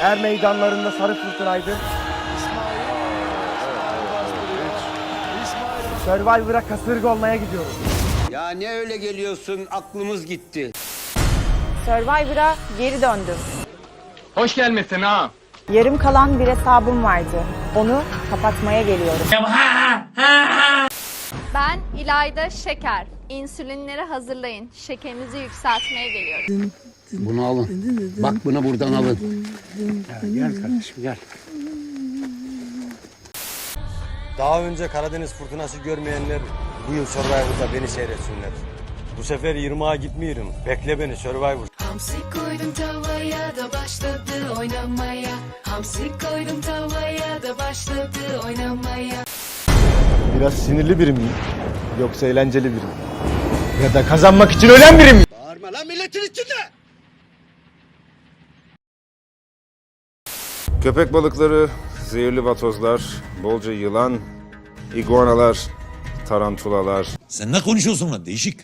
Er meydanlarında sarı fırtınaydı. Survivor'a kasırga olmaya gidiyoruz. Ya ne öyle geliyorsun aklımız gitti. Survivor'a geri döndüm. Hoş gelmesin ha. Yarım kalan bir hesabım vardı. Onu kapatmaya geliyorum. Ben İlayda Şeker. İnsülinleri hazırlayın. Şekerinizi yükseltmeye geliyorum. Bunu alın. Bak bunu buradan alın. Gel kardeşim gel. Daha önce Karadeniz fırtınası görmeyenler bu yıl Survivor'da beni seyretsinler. Bu sefer 20'a gitmiyorum. Bekle beni Survivor. Hamsi koydum tavaya da başladı oynamaya. Hamsi koydum tavaya da başladı oynamaya. Biraz sinirli biri miyim? Yoksa eğlenceli biri mi? Ya da kazanmak için ölen biri mi? Bağırma lan milletin içinde. Köpek balıkları, zehirli vatozlar, bolca yılan, iguanalar, tarantulalar, Sen ne konuşuyorsun lan değişik.